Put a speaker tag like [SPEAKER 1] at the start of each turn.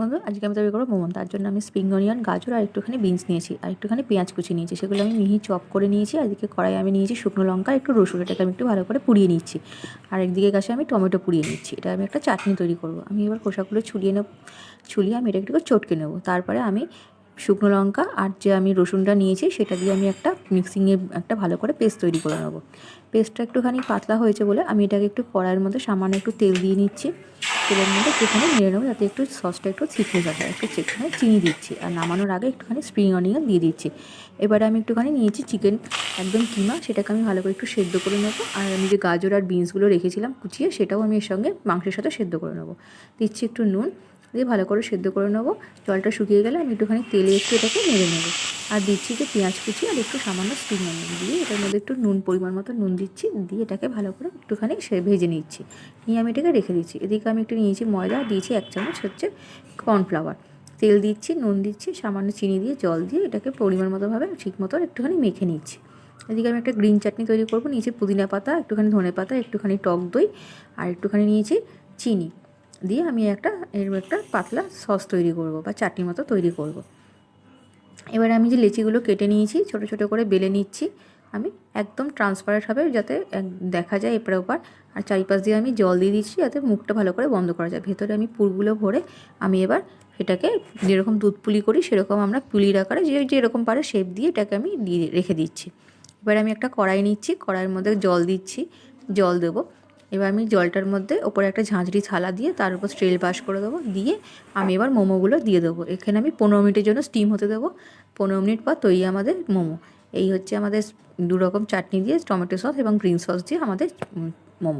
[SPEAKER 1] মধ্যে আজকে আমি তৈরি করব মোমো। তার জন্য আমি স্প্রিং অনিয়ন গাজর আর একটুখানি বিনস নিয়েছি। আর একটুখানি পেঁয়াজ কুচি নিয়েছি। সেগুলো আমি মিহি চপ করে নিয়েছি। আর এদিকে কড়াই আমি নিয়েছি শুকনো লঙ্কা, একটু রসুন। এটাকে আমি একটু ভালো করে পুড়িয়ে নিচ্ছি। আর একদিকে গাছে আমি টমেটো পুড়িয়ে নিচ্ছি। এটা আমি একটা চাটনি তৈরি করব। আমি এবার খোসাগুলো ছুলিয়ে নেব, ছুলিয়ে আমি এটা একটু চটকে নেব। তারপরে আমি শুকনো লঙ্কা আর যে আমি রসুনটা নিয়েছি, সেটা দিয়ে আমি একটা মিক্সিংয়ে একটা ভালো করে পেস্ট তৈরি করে নেব। পেস্টটা একটুখানি পাতলা হয়েছে বলে আমি এটাকে একটু কড়াইয়ের মধ্যে সামান্য একটু তেল দিয়ে নিচ্ছি। তেলের মধ্যে একটুখানি নেড়ে নেব যাতে একটু সসটা একটু ছিটে যাবে একটু সেখানে চিনি দিচ্ছি। আর নামানোর আগে একটুখানি স্প্রিং অনিয়ন দিয়ে দিচ্ছি। এবারে আমি একটুখানি নিয়েছি চিকেন একদম কিমা। সেটাকে আমি ভালো করে একটু সেদ্ধ করে নেব। আর আমি যে গাজর আর বিনসগুলো রেখেছিলাম কুচিয়ে, সেটাও আমি এর সঙ্গে মাংসের সাথে সেদ্ধ করে নেব। দিচ্ছি একটু নুন। দিয়ে ভালো করে সেদ্ধ করে নেব। জলটা শুকিয়ে গেলে আমি একটুখানি তেলে একটু এটাকে নেড়ে নেব। আর দিচ্ছি যে পেঁয়াজ কুচি আর একটু সামান্য স্প্রিং অনিয়ন দিয়ে। এটার মধ্যে একটু নুন পরিমাণ মতো নুন দিচ্ছি। দিয়ে এটাকে ভালো করে একটুখানি সে ভেজে নিচ্ছি। নিয়ে আমি এটাকে রেখে দিচ্ছি। এদিকে আমি একটু নিয়েছি ময়দা। দিয়েছি এক চামচ হচ্ছে কর্নফ্লাওয়ার তেল দিচ্ছি, নুন দিচ্ছি, সামান্য চিনি দিয়ে জল দিয়ে এটাকে পরিমাণ মতোভাবে ঠিক মতো একটুখানি মেখে নিচ্ছি। এদিকে আমি একটা গ্রিন চাটনি তৈরি করব। নিয়েছি পুদিনা পাতা, একটুখানি ধনে পাতা একটুখানি টক দই আর একটুখানি নিয়েছি চিনি। দিয়ে আমি একটা, এর একটা পাতলা সস তৈরি করব বা চাটনি মতো তৈরি করব। এবারে আমি যে লেচিগুলো কেটে নিয়েছি, ছোট ছোট করে বেলে নিচ্ছি, আমি একদম ট্রান্সপারেন্ট হবে যাতে দেখা যায় এপারে ওপার। আর চারিপাশ দিয়ে আমি জল দিয়ে দিচ্ছি যাতে মুখটা ভালো করে বন্ধ করা যায়। ভেতরে আমি পুরগুলো ভরে আমি এবার এটাকে যেরকম দুধ পুলি করি, সেরকম আমরা পুলির আকারে যে, যেরকম পারে শেপ দিয়ে এটাকে আমি দিয়ে রেখে দিচ্ছি। এবার আমি একটা কড়াই নিচ্ছি, কড়াইয়ের মধ্যে জল দিচ্ছি, জল দেবো। এবার আমি জলটার মধ্যে ওপরে একটা ঝাঁঝরি থালা দিয়ে তার উপর স্টিল বাস করে দেবো। দিয়ে আমি এবার মোমোগুলো দিয়ে দেবো। এখানে আমি পনেরো মিনিটের জন্য স্টিম হতে দেবো। পনেরো মিনিট পর তৈরি আমাদের মোমো। এই হচ্ছে আমাদের দু রকম চাটনি দিয়ে টমেটো সস এবং গ্রিন সস দিয়ে আমাদের